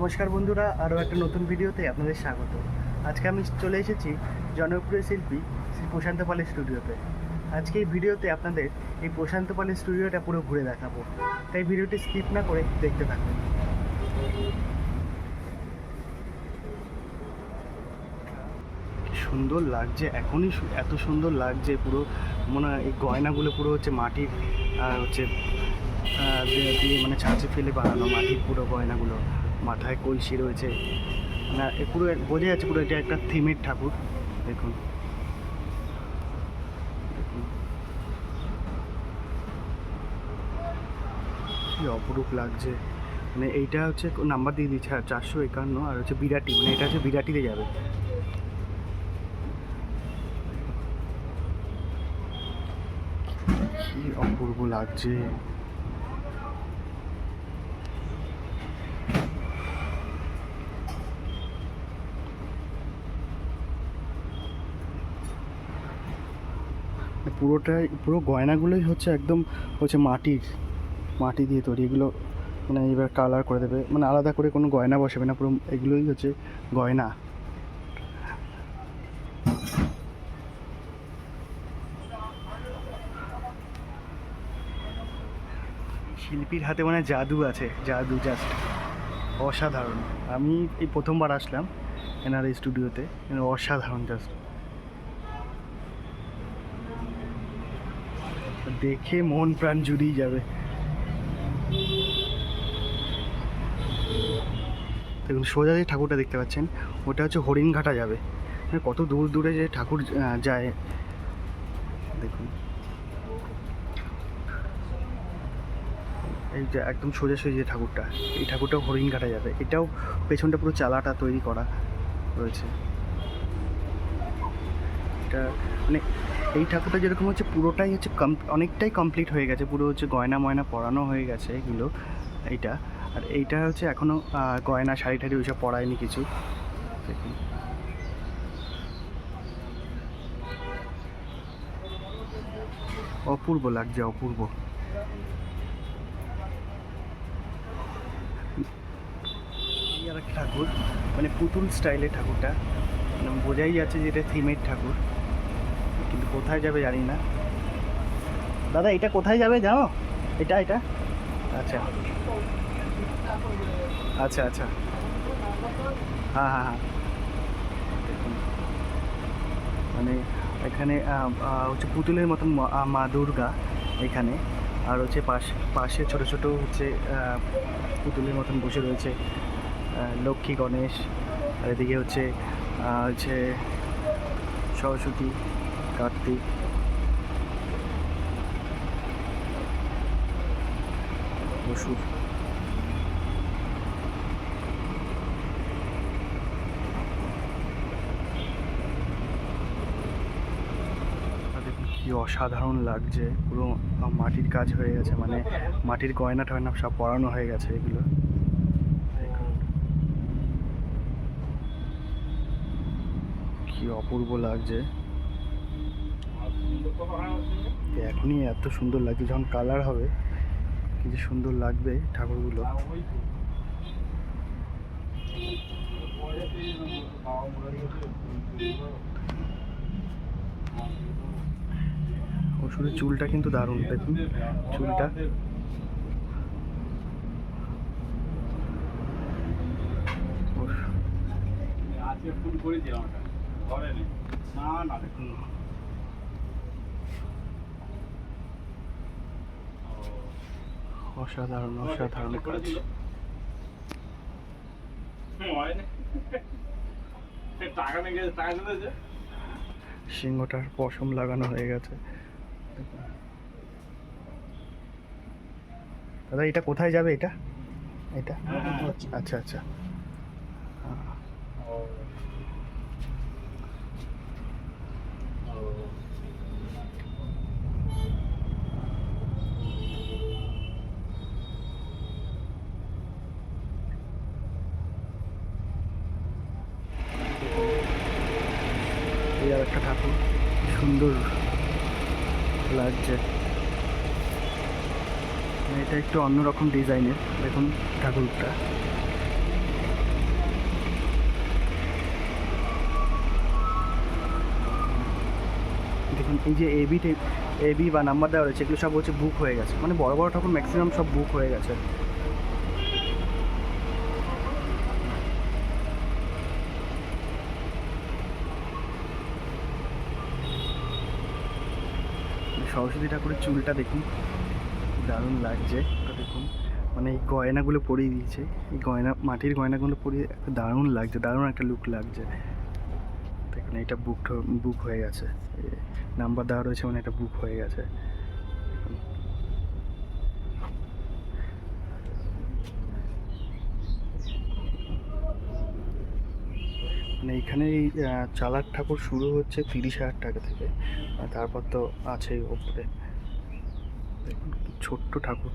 নমস্কার বন্ধুরা, আরও একটা নতুন ভিডিওতে আপনাদের স্বাগত। আজকে আমি চলে এসেছি জনপ্রিয় শিল্পী শ্রী প্রশান্ত পালের স্টুডিওতে। আজকে এই ভিডিওতে আপনাদের এই প্রশান্ত পালের স্টুডিওটা পুরো ঘুরে দেখাবো। তাই ভিডিওটি স্কিপ না করে দেখতে থাকুন। সুন্দর লাগছে, এখনই এত সুন্দর লাগছে পুরো, মনে হয় এই গয়নাগুলো পুরো হচ্ছে মাটির হচ্ছে মানে ছাঁচে ফেলে বানানো মাটির পুরো গয়নাগুলো। মাথায় কলসি রয়েছে। না, এ পুরো বোঝা যাচ্ছে পুরো এটা একটা থিমের ঠাকুর। দেখুন। অপরূপ লাগছে। মানে এইটা হচ্ছে নাম্বার দিয়ে দিচ্ছে চারশো একান্ন, আর হচ্ছে বিরাটি। মানে এটা হচ্ছে বিরাটিতে যাবে। কি অপূর্ব লাগছে। পুরোটাই, পুরো গয়নাগুলোই হচ্ছে একদম হচ্ছে মাটির, মাটি দিয়ে তৈরি। এগুলো মানে এবার কালার করে দেবে। মানে আলাদা করে কোনো গয়না বসাবে না, পুরো এগুলোই হচ্ছে গয়না। শিল্পীর হাতে মানে জাদু আছে, জাদু জাস্ট অসাধারণ। আমি এই প্রথমবার আসলাম এনার স্টুডিওতে অসাধারণ জাস্ট দেখে মন প্রাণ জুড়িয়ে যাবে। দেখুন, সোজা যে ঠাকুরটা দেখতে পাচ্ছেন, ওটা হচ্ছে হরিণঘাটা যাবে। মানে কত দূর দূরে যে ঠাকুর যায়। দেখুন। এই যে একদম সোজাসুজি যে ঠাকুরটা, এই ঠাকুরটাও হরিণঘাটা যাবে। এটাও পেছনটা পুরো চালাটা তৈরি করা রয়েছে। এটা মানে এই ঠাকুরটা যেরকম হচ্ছে পুরোটাই হচ্ছে কম- অনেকটাই কমপ্লিট হয়ে গেছে। পুরো হচ্ছে গয়না ময়না পরানো হয়ে গেছে এগুলো, এইটা। আর এইটা হচ্ছে এখনও গয়না, শাড়ি টাড়ি ওইসব পরায়নি কিছু। দেখুন। অপূর্ব লাগছে, অপূর্ব। ঠাকুর মানে পুতুল স্টাইলের ঠাকুরটা। মানে বোঝাই যাচ্ছে যে এটা থিমের ঠাকুর। কিন্তু কোথায় যাবে জানি না। দাদা, এটা কোথায় যাবে জানো? এটা এটা? আচ্ছা। আচ্ছা আচ্ছা। হ্যাঁ হ্যাঁ হ্যাঁ। মানে এখানে হচ্ছে পুতুলের মতন মা- দুর্গা এখানে। আর হচ্ছে পাশে পাশে ছোট ছোট হচ্ছে পুতুলের মতন বসে রয়েছে লক্ষ্মী, গণেশ। আর এদিকে হচ্ছে হচ্ছে সরস্বতী। কার্তিক আর কি অসাধারণ লাগছে। পুরো মাটির কাজ হয়ে গেছে মানে মাটির গয়না টয়না সব পরানো হয়ে গেছে এগুলো। কি অপূর্ব লাগছে। এখনই এত সুন্দর লাগছে, যখন কালার হবে, কি যে সুন্দর লাগবে ঠাকুরগুলো। ওষুধের চুলটা কিন্তু দারুণ, দেখুন, চুলটা। না না, দেখুন। অসাধারণ অসাধারণ কাজ। গেছে টাকা দিয়েছে সিংহটার পশম লাগানো হয়ে গেছে। দাদা এটা কোথায় যাবে এটা? এটা? আচ্ছা আচ্ছা। মানে এটা একটু অন্যরকম ডিজাইনের। দেখুন, ঠাকুরটা। দেখুন, এই যে এবি এবি বা নাম্বার দেওয়া রয়েছে, এগুলো সব হচ্ছে বুক হয়ে গেছে। মানে বড় বড় ঠাকুর ম্যাক্সিমাম সব বুক হয়ে গেছে। সরস্বতী ঠাকুরের চুলটা দেখুন। দারুণ লাগছে ওটা দেখুন। মানে এই গয়নাগুলো পরিয়ে দিয়েছে। এই গয়না, মাটির গয়নাগুলো পরিয়ে একটা দারুণ লাগছে, দারুণ একটা লুক লাগছে। দেখুন এটা বুক বুক হয়ে গেছে। নাম্বার দেওয়া রয়েছে মানে এটা বুক হয়ে গেছে। মানে এইখানে এই চালার ঠাকুর শুরু হচ্ছে তিরিশ হাজার টাকা থেকে তারপর তো আছেই ওপরে। দেখুন ছোট্ট ঠাকুর।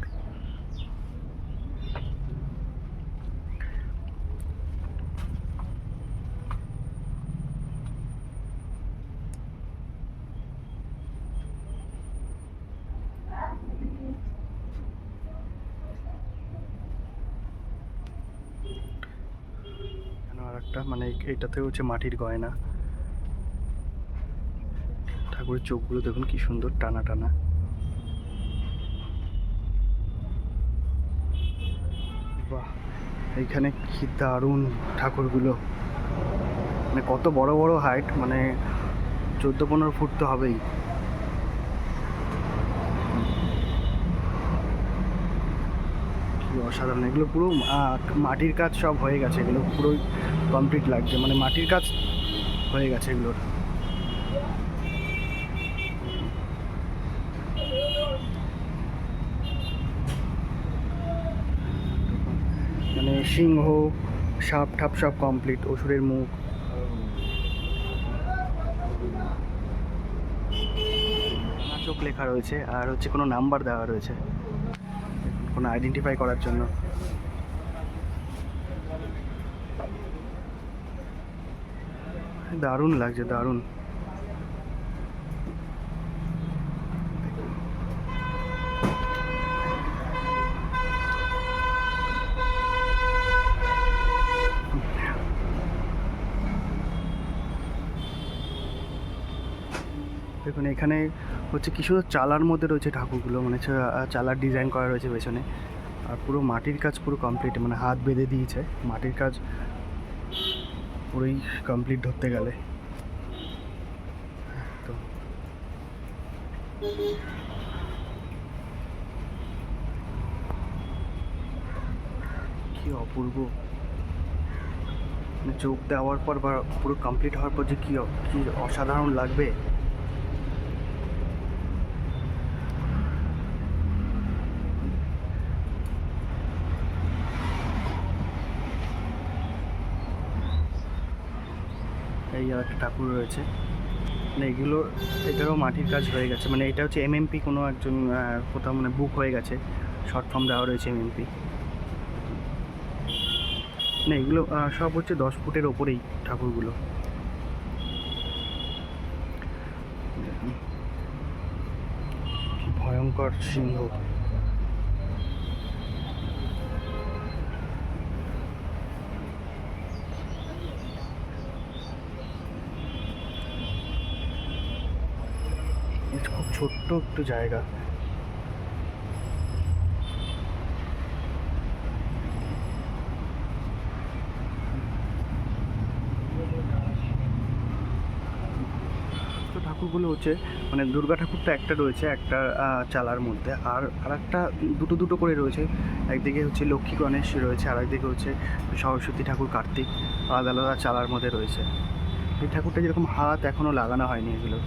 একটা মানে এইটাতে হচ্ছে মাটির গয়না। ঠাকুরের চোখগুলো দেখুন কি সুন্দর টানা টানা। বাহ, এইখানে কি দারুণ ঠাকুরগুলো। মানে কত বড় বড় হাইট মানে চোদ্দ পনেরো ফুট তো হবেই। অসাধারণ, এগুলো পুরো মাটির কাজ সব হয়ে গেছে, এগুলো পুরো কমপ্লিট লাগছে। মানে মাটির কাজ হয়ে গেছে এগুলোর মানে সিংহ, সাপ ঠাপ সব কমপ্লিট অসুরের মুখ। চোখ লেখা রয়েছে আর হচ্ছে কোনো নাম্বার দেওয়া রয়েছে, কোনো আইডেন্টিফাই করার জন্য। দারুণ লাগছে, দারুণ। দেখুন এখানে হচ্ছে কিছু চালার মধ্যে রয়েছে ঠাকুরগুলো মানে চালার ডিজাইন করা রয়েছে পেছনে। আর পুরো মাটির কাজ পুরো কমপ্লিট মানে হাত বেঁধে দিয়েছে। মাটির কাজ পুরোই কমপ্লিট ধরতে গেলে। তো। কি অপূর্ব। মানে চোখ দেওয়ার পর বা পুরো কমপ্লিট হওয়ার পর যে কি কি অসাধারণ লাগবে। এই আর একটা ঠাকুর রয়েছে। মানে এগুলো, এটারও মাটির কাজ হয়ে গেছে। মানে এটা হচ্ছে এমএমপি কোনো একজন কোথাও মানে বুক হয়ে গেছে। শর্ট ফর্ম দেওয়া রয়েছে এমএমপি না এগুলো সব হচ্ছে দশ ফুটের ওপরেই ঠাকুরগুলো। ভয়ঙ্কর সিংহ এটা খুব ছোট্ট একটু জায়গা। ঠাকুরগুলো হচ্ছে মানে দুর্গা ঠাকুর তো একটা রয়েছে একটা চালার মধ্যে। আর আর একটা দুটো দুটো করে রয়েছে। একদিকে হচ্ছে লক্ষ্মী গণেশ রয়েছে আর একদিকে হচ্ছে সরস্বতী ঠাকুর কার্তিক। আলাদা আলাদা চালার মধ্যে রয়েছে। এই ঠাকুরটা যেরকম হাত এখনও লাগানো হয়নি এগুলো।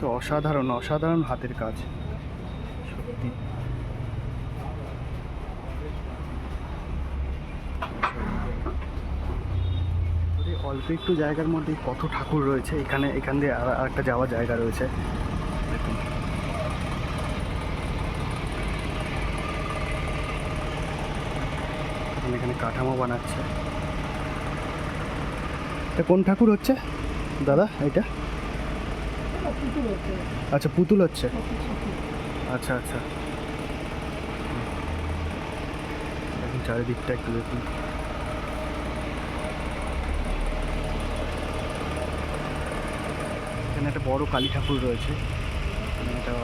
তো অসাধারণ অসাধারণ হাতের কাজ। সত্যি। অল্প একটু জায়গার মধ্যে কত ঠাকুর রয়েছে, এখানে, এখান দিয়ে আর একটা যাওয়ার জায়গা রয়েছে। এখানে কাঠামো বানাচ্ছে। এটা কোন ঠাকুর হচ্ছে? দাদা এটা আচ্ছা পুতুল হচ্ছে? আচ্ছা আচ্ছা। চারিদিকটা একটু দেখুন। এখানে একটা বড় কালী ঠাকুর রয়েছে। এটা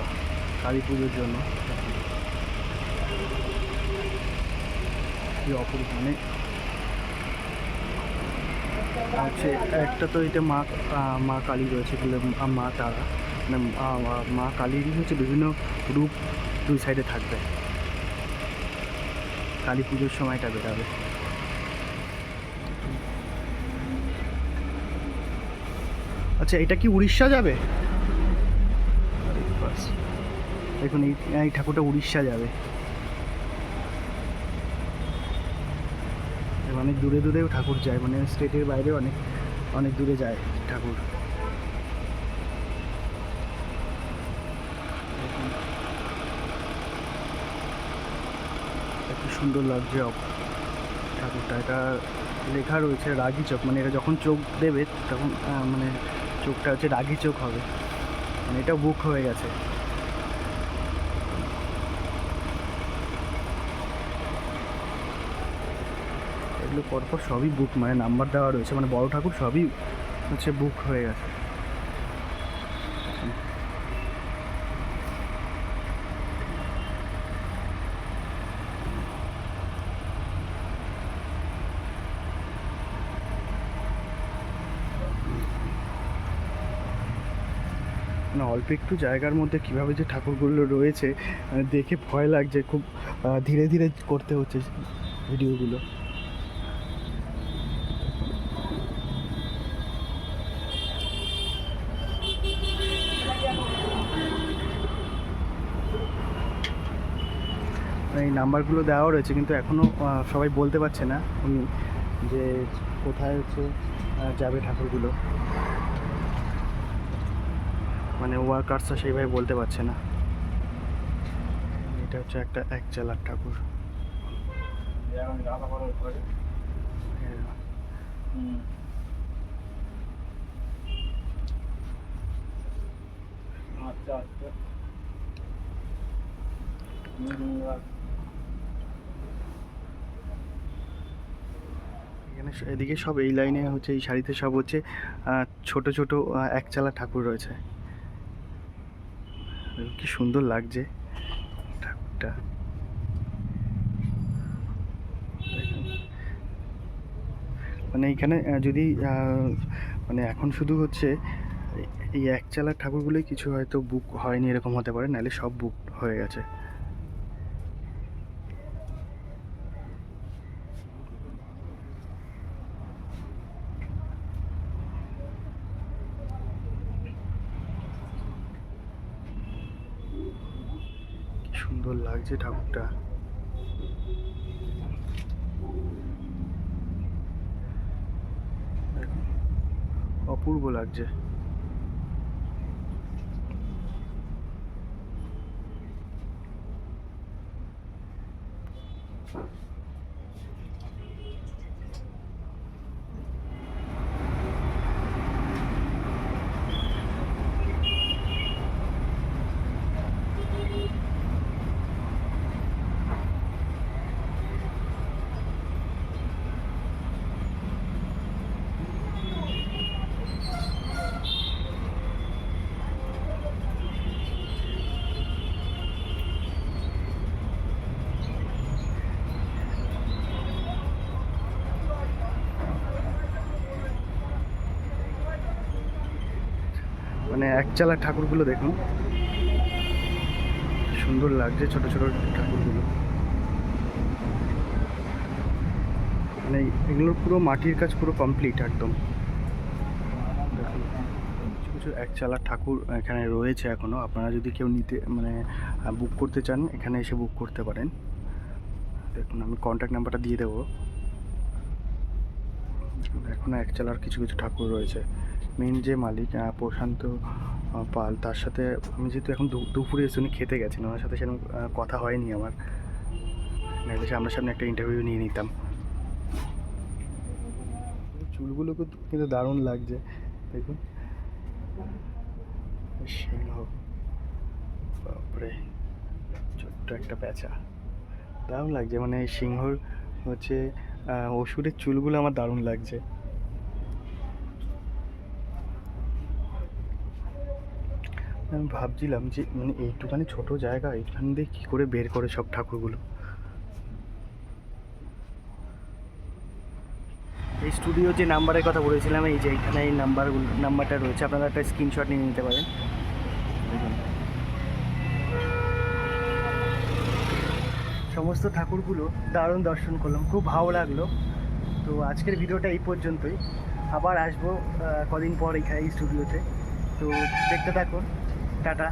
কালী পুজোর জন্য। অপরূপ মানে হচ্ছে একটা তো এটা মা মা কালী রয়েছে মা তারা। মানে মা কালীরই হচ্ছে বিভিন্ন রূপ দুই সাইডে থাকবে। কালী পুজোর সময়টা বেরাবে। আচ্ছা এটা কি উড়িষ্যা যাবে। দেখুন এই ঠাকুরটা উড়িষ্যা যাবে। অনেক দূরে দূরেও ঠাকুর যায় মানে স্টেটের বাইরে অনেক অনেক দূরে যায় ঠাকুর। কি সুন্দর লাগছে ঠাকুরটা। এটা লেখা রয়েছে রাগি চোখ মানে এটা যখন চোখ দেবে, তখন মানে চোখটা হচ্ছে রাগি চোখ হবে। মানে এটা বুক হয়ে গেছে। এগুলো পরপর সবই বুক মানে নাম্বার দেওয়া রয়েছে মানে বড় ঠাকুর সবই হচ্ছে বুক হয়ে গেছে। মানে অল্প একটু জায়গার মধ্যে কীভাবে যে ঠাকুরগুলো রয়েছে মানে দেখে ভয় লাগছে, খুব ধীরে ধীরে করতে হচ্ছে ভিডিওগুলো। নাম্বারগুলো দেওয়া রয়েছে, কিন্তু এখনও সবাই বলতে পারছে না উনি যে কোথায় হচ্ছে যাবে ঠাকুরগুলো। মানে ওয়ার্কার্সরা সেইভাবে বলতে পারছে না। এটা হচ্ছে একটা এক চালার ঠাকুর। হুম আচ্ছা আচ্ছা। এখানে এদিকে সব এই লাইনে হচ্ছে এই শাড়িতে সব হচ্ছে ছোট ছোট আহ, এক চালা ঠাকুর রয়েছে। কি সুন্দর লাগছে ঠাকুরটা। মানে এখানে যদি মানে এখন শুধু হচ্ছে এই- এই এক চালার ঠাকুরগুলোই কিছু হয়তো বুক হয়নি এরকম হতে পারে নাহলে সব বুক হয়ে গেছে কি সুন্দর লাগছে ঠাকুরটা। অপূর্ব লাগছে। মানে এক চালা ঠাকুরগুলো দেখুন। সুন্দর লাগছে ছোট ছোট ঠাকুরগুলো। মানে এগুলোর পুরো মাটির কাজ পুরো কমপ্লিট একদম। কিছু কিছু এক চালা ঠাকুর এখানে রয়েছে এখনও আপনারা যদি কেউ নিতে মানে বুক করতে চান, এখানে এসে বুক করতে পারেন। দেখুন, আমি কন্ট্যাক্ট নাম্বারটা দিয়ে দেবো। এখনও এক চালার কিছু কিছু ঠাকুর রয়েছে। মেন যে মালিক প্রশান্ত পাল, তার সাথে আমি যেহেতু এখন দুপুরে এসে উনি খেতে গেছেন, ওনার সাথে সেরকম কথা হয়নি আমার। নাহলে সামনাসামনি একটা ইন্টারভিউ নিয়ে নিতাম। চুলগুলো কিন্তু দারুণ লাগছে, দেখুন। বাপরে, ছোট্ট একটা প্যাঁচা। দারুণ লাগছে মানে সিংহর হচ্ছে অসুরের চুলগুলো আমার দারুণ লাগছে। আমি ভাবছিলাম যে মানে এইটুখানি ছোট জায়গা এইখান দিয়ে কী করে বের করে সব ঠাকুরগুলো? এই স্টুডিও যে নাম্বারের কথা বলেছিলাম, এই যে এখানে এই নাম্বারগুলো নাম্বারটা রয়েছে, আপনারা একটা স্ক্রিনশট নিয়ে নিতে পারেন। সমস্ত ঠাকুরগুলো দারুণ দর্শন করলাম, খুব ভালো লাগল। তো আজকের ভিডিওটা এই পর্যন্তই। আবার আসব কদিন পর এখানে এই স্টুডিওতে তো দেখতে থাকুন। டாட்டா.